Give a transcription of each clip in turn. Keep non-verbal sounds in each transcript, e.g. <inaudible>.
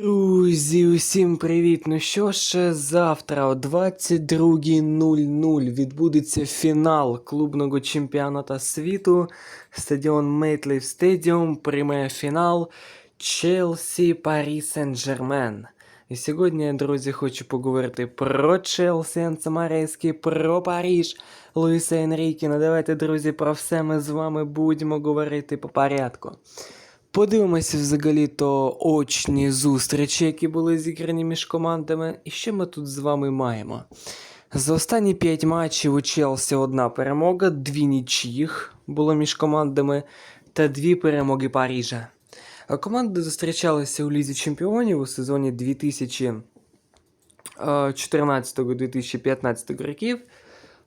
Друзі, усім привіт! Ну що ж, завтра о 22.00 відбудеться фінал клубного чемпіоната світу. Стадіон Мейтлейв Стадіум прийме фінал Челсі Парі Сен-Жермен. І сьогодні, друзі, хочу поговорити про Челсі Анцемарейський, про Паріж Луїса Енрікіна. Давайте, друзі, про все ми з вами будемо говорити по порядку. Подивимося взагалі то очні зустрічі, які були зіграні між командами. І що ми тут з вами маємо? За останні 5 матчів у Челсі одна перемога, дві нічиїх було між командами та дві перемоги Парижа. Команди зустрічалися у Лізі Чемпіонів у сезоні 2014-2015 років.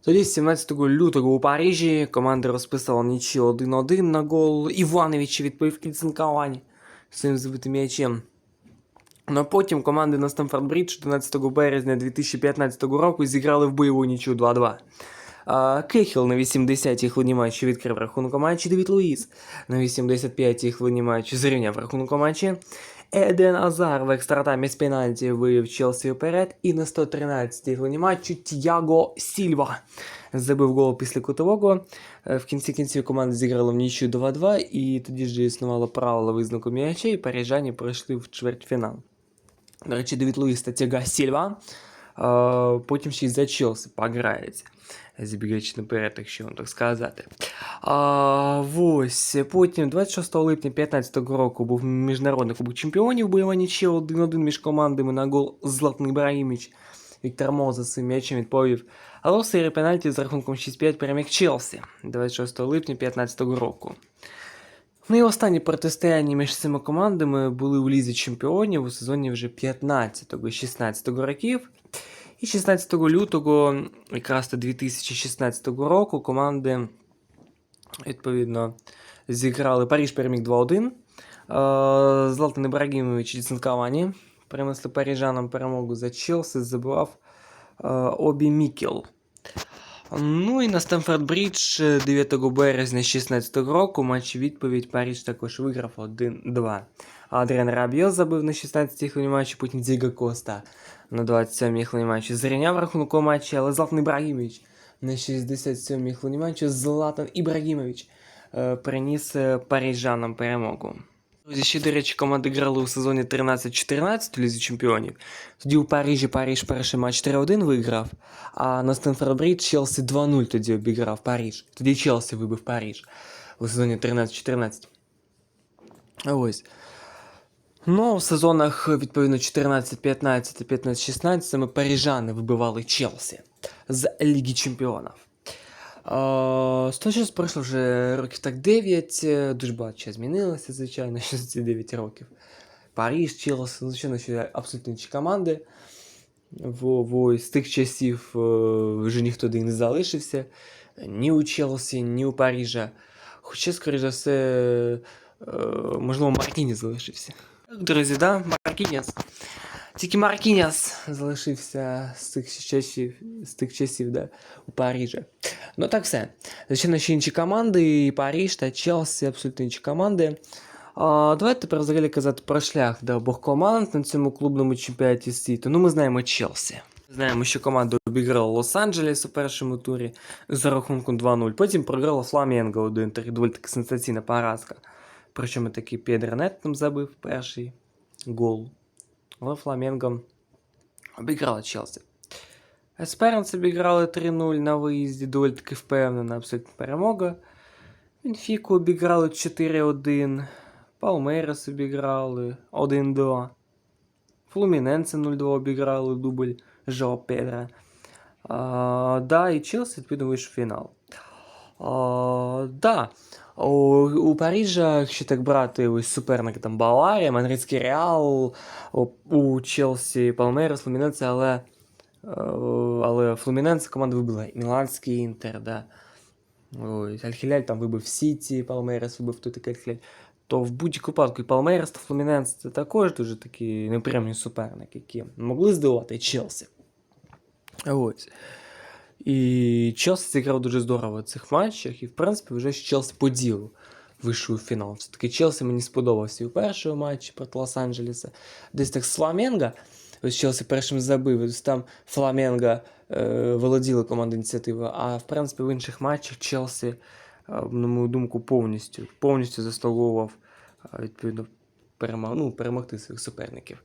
Тоді 17 лютого у Парижі команда розписала нічі 1-1 на гол Івановича відповів Кільцин Кавані своїм забитим м'ячем. Ну а потім команди на Стамфорд Брідж 11 березня 2015 року зіграли в бойову нічу 2-2. А, Кехіл на 80-й хвилині матчу відкрив рахунок матчі, Девід Луїс на 85-й хвилині матчу зрівняв рахунок у матчі. Еден Азар в екстратаймі з пенальті вивів Челсі вперед. І на 113-й хвилині матчу Тіаго Сільва забив гол після кутового. Е, В кінці кінців команда зіграла в нічю 2-2, і тоді ж існувало правило визнаку м'яча, і парижані пройшли в чвертьфінал. До речі, Девід Луїста Тяга Сільва. Потім ще й за Челсі пограється. Забігаючи наперед, якщо вам так сказати. А, ось, потім 26 липня 2015 року був міжнародний кубок чемпіонів, бойова нічия 1-1 між командами на гол Златний Ібрагіміч. Віктор Моза цим м'ячем відповів. Але в серії пенальті з рахунком 6-5 переміг Челсі 26 липня 2015 року. Ну і останні протистояння між цими командами були у Лізі Чемпіонів у сезоні вже 15-16 років. І 16 лютого, якраз 2016 року, команди відповідно зіграли Паріж переміг 2-1. Е, Златан Ібрагімович і принесли парижанам перемогу за Челсі, забивав е, Обі Мікел. Ну і на Стемфорд Брідж 9 березня 2016 року матч відповідь Париж також виграв 1-2. Адріан Рабіо забив на 16-й хвилині матчі, потім Діго Коста на 27-й хвилині матчі зрівняв рахунок у матчі, але Златан Ібрагімович на 67-й хвилині матчу Златан Ібрагімович е, приніс е, парижанам перемогу. Друзі, ще, до речі, команди грали у сезоні 13-14 у Лізі Чемпіонів. Тоді у Парижі Париж перший матч 3-1 виграв, а на Стенфорд Брідж Челсі 2-0 тоді обіграв Париж. Тоді Челсі вибив Париж у сезоні 13-14. Ось. Ну, в сезонах, відповідно, 14-15 та 15-16 саме парижани вибивали Челсі з Ліги Чемпіонів. З того часу пройшло вже років так 9, е, дуже багато чого змінилося, звичайно, <laughs> що за ці 9 років. Париж, Челсі, звичайно, що абсолютно інші команди. Во, во, з тих часів е, вже ніхто де не залишився. Ні у Челсі, ні у Парижа. Хоча, скоріше за все, е, можливо, Маркіні залишився. Так, друзі, да? Маркіняс. Тільки Маркіняс залишився з тих часів, з тих часів да, у Парижі. Ну так все. Звичайно, ще інші команди, і Париж та Челсі, абсолютно інші команди. А, давайте тепер взагалі казати про шлях до обох команд на цьому клубному чемпіонаті світу. Ну, ми знаємо Челсі. Знаємо, що команда обіграла Лос-Анджелес у першому турі за рахунком 2-0. Потім програла Фламенго 1 3 доволі таки сенсаційна поразка. Причому таки Пєдронет там забив перший гол. Але Фламенго обіграла Челсі. Есперенс обіграли 3-0 на виїзді, доволі таки впевнена, абсолютно перемога. Бенфіку обіграли 4-1. Палмейрес обіграли 1-2. Флуміненце 0-2 обіграли дубль Жо Педра. Да, і Челсі відповідно вийшов фінал. А, да. У, у Парижа, якщо так брати, ось суперники там Баварія, Мадридський Реал, у, Челсі Палмейрес, Флуміненце, але, е, але Флуміненце команда вибила Міланський Інтер, да. Ось, Альхіляль там вибив Сіті, Палмейрес вибив тут такий Альхіляль. То в будь-яку випадку і Палмейрес та Флуміненс це також дуже такі неприємні суперники, які могли здивувати Челсі. Ось. І Челсі зіграв дуже здорово в цих матчах, і в принципі вже Челсі по ділу вийшов у фінал. Все-таки Челсі мені сподобався і у першому матчі проти Лос-Анджелеса. Десь так з Фламенго. Ось Челсі першим забив, ось там Фламенго е, володіла команда ініціативи. А в принципі в інших матчах Челсі, е, на мою думку, повністю, повністю заслуговував е, відповідно перемог, ну, перемогти своїх суперників.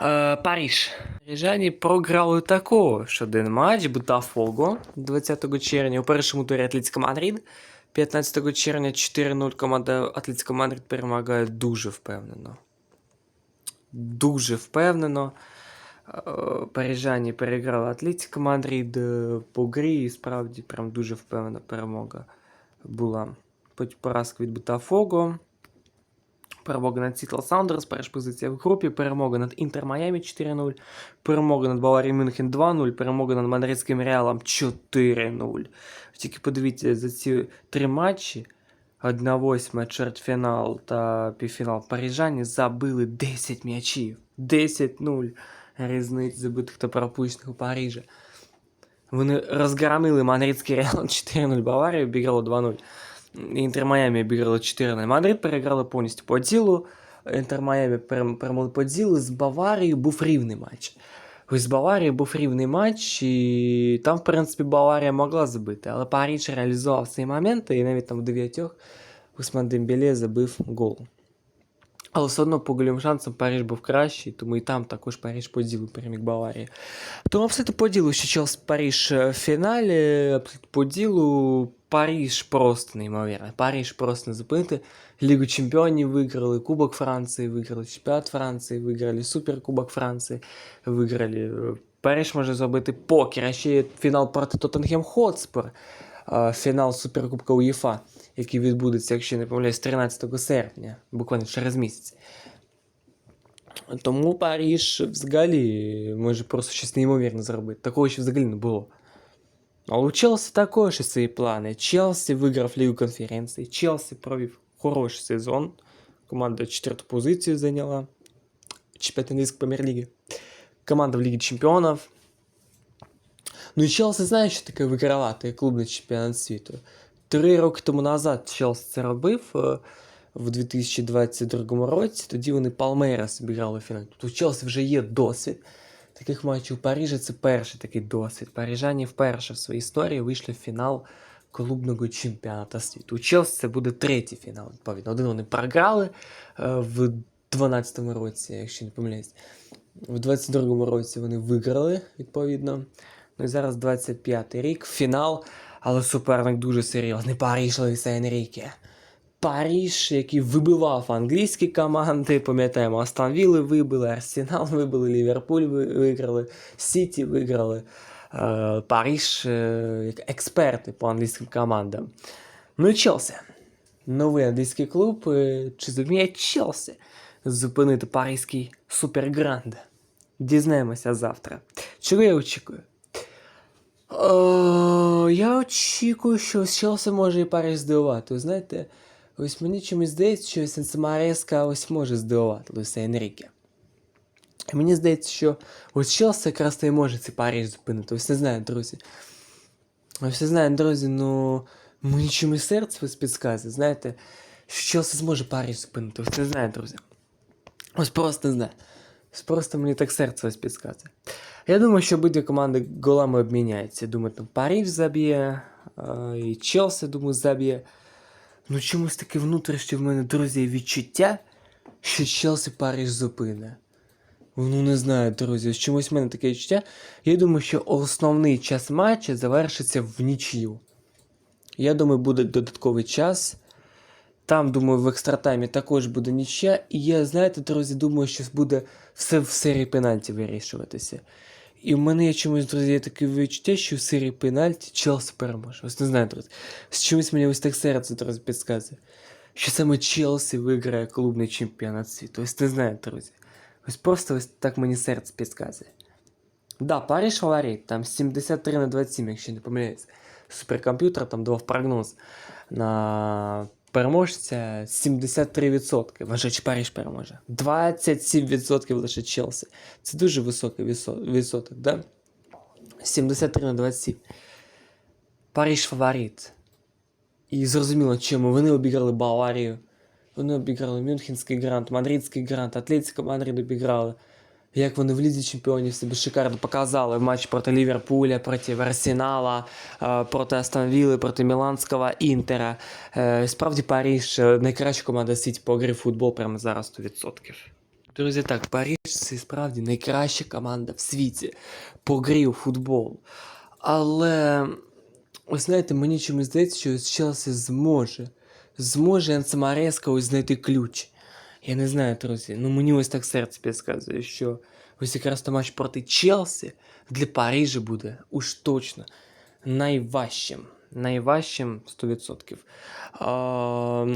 Е, Паріж. Парижані програли також один матч Ботафого 20 червня. У першому турі Атлетико Мадрид. 15 червня 4-0 команда Атлетико Мадрид перемагає дуже впевнено. Дуже впевнено. Е, Парижані переграли Атлетико Мадрид е, по грі, і справді прям дуже впевнена перемога була. Потім поразка від Ботафого. Перемога над Сітл Саундерс, перша позиція в групі, перемога над Інтер Майамі 4-0, перемога над Баварією Мюнхен 2-0, перемога над Мадридським Реалом 4-0. Тільки подивіться за ці три матчі: 1-8, чвертьфінал та півфінал Парижані забили 10 м'ячів. 10-0 різниць забитих та пропущених у Парижі. Вони розгромили Мадридський Реал 4-0, Баварію обіграли 2-0. Інтер Майамі обіграли 4-0. Мадрид переграли повністю по ділу. Інтер перем- перемогли по ділу. З Баварією був рівний матч. Ось з Баварією був рівний матч, і там, в принципі, Баварія могла забити, але Париж реалізував цей момент, і навіть там в дев'ятьох Усман Дембеле забив гол. Але все одно по голівим шансам Париж був кращий, тому і там також Париж по ділу переміг Баварії. Тому абсолютно по ділу, що Челсі Париж е, в фіналі, абсолютно по ділу Париж просто неймовірний. Париж просто не зупинити. Лігу Чемпіонів виграли, Кубок Франції виграли, Чемпіонат Франції виграли, Суперкубок Франції виграли. Париж може зробити покер, а ще є фінал проти Тоттенхем Хотспор, е, фінал Суперкубка УЄФА, який відбудеться, якщо не помиляюсь, 13 серпня, буквально через місяць. Тому Париж взагалі може просто щось неймовірне зробити. Такого ще взагалі не було. Але у Челсі також є свої плани. Челсі виграв Лігу конференції, Челсі провів хороший сезон. Команда четверту позицію зайняла. Чемпіонат англійської прем'єр-ліги. Команда в Лігі Чемпіонів. Ну і Челсі знає, що таке вигравати клубний чемпіонат світу. Три роки тому назад Челсі це робив. е, В 2022 році тоді вони Палмейрас обіграли в фіналі. Тобто у Челсі вже є досвід. Таких матчів у Парижі це перший такий досвід. Парижані вперше в своїй історії вийшли в фінал клубного чемпіонату світу. У Челсі це буде третій фінал. Відповідно, один вони програли е, в 2012 році, якщо не помиляюсь. В 22-му році вони виграли, відповідно. Ну і зараз 25-й рік, фінал, але суперник дуже серйозний. Париж Луїса Енріке. Париж, який вибивав англійські команди, пам'ятаємо, Астон Вілли вибили, Арсенал вибили, Ліверпуль виграли, Сіті виграли. Е, Париж е, як експерти по англійським командам. Ну і Челсі. Новий англійський клуб. е, Чи зуміє Челсі зупинити паризький супергранд? Дізнаємося завтра. Чого я очікую? О, я очікую, що з Челсі може і Париж здивувати. Знаєте, ось мені чомусь здається, що Сенсамареска ось може здивувати Луїса Енріке. Мені здається, що ось Челсі якраз то і може цей Париж зупинити. Ось не знаю, друзі. Ось не знаю, друзі, ну мені чомусь серце ось підказує, знаєте, що Челсі зможе Париж зупинити. Ось не знаю, друзі. Ось просто не знаю. Ось просто мені так серце ось підказує. Я думаю, що обидві команди голами обміняються. Думаю, там Париж заб'є, і Челсі, думаю, заб'є. Ну чомусь таке внутрішнє в мене, друзі, відчуття, що Челсі Париж зупине. Ну, не знаю, друзі, чомусь в мене таке відчуття. Я думаю, що основний час матчу завершиться в нічию. Я думаю, буде додатковий час. Там, думаю, в екстратаймі також буде нічия. І я, знаєте, друзі, думаю, що буде все в серії пенальті вирішуватися. І в мене є чомусь, друзі, є таке відчуття, що в серії пенальті Челсі переможе. Ось не знаю, друзі. З чимось мені ось так серце, друзі, підказує. Що саме Челсі виграє клубний чемпіонат світу. Ось не знаю, друзі. Ось просто ось так мені серце підказує. Да, Париж фаворит, там 73 на 27, якщо не помиляюсь. Суперкомп'ютер там давав прогноз на переможця 73%. Вважаю, чи Париж переможе. 27% лише Челсі. Це дуже високий відсоток, да? 73 на 27. Париж фаворит. І зрозуміло, чому вони обіграли Баварію. Вони обіграли Мюнхенський грант, Мадридський грант, Атлетико Мадрид обіграли. Як вони в Лізі Чемпіонів себе шикарно показали в матчі проти Ліверпуля, проти Арсенала, е, проти Астон Вілли, проти Міланського Інтера. Е, Справді Паріж е, найкраща команда світі по грі в футбол прямо зараз 100%. Друзі, так, Паріж це справді найкраща команда в світі по грі у футбол. Але, ви знаєте, мені чомусь здається, що Челсі зможе. Зможе Енсамареско ось знайти ключ. Я не знаю, друзі. Ну мені ось так серце підказує, що ось якраз то матч проти Челсі для Парижа буде уж точно найважчим. Найважчим 100%. А,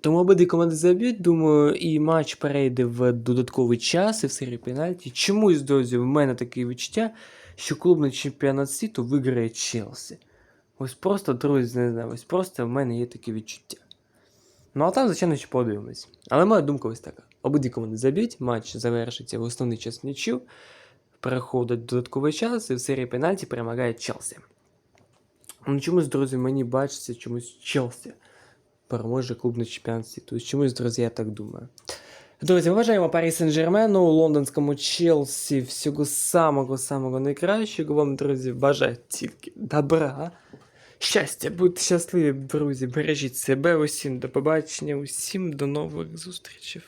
тому обидві команди заб'ють, думаю, і матч перейде в додатковий час і в серії пенальті. Чомусь, друзі, в мене таке відчуття, що клубний чемпіонат світу виграє Челсі. Ось просто, друзі, не знаю, ось просто в мене є таке відчуття. Ну а там, звичайно, ще подивимось. Але моя думка ось така. Обидві команди заб'ють, матч завершиться в основний час нічів, переходить в додатковий час і в серії пенальті перемагає Челсі. Ну чомусь, друзі, мені бачиться чомусь Челсі переможе клубний чемпіонат світу. Чомусь, друзі, я так думаю. Друзі, ми бажаємо Парі Сен-Жермену, лондонському Челсі всього самого-самого найкращого. Вам, друзі, бажаю тільки добра. Щастя, будьте щасливі, друзі, бережіть себе усім, до побачення, усім до нових зустрічей.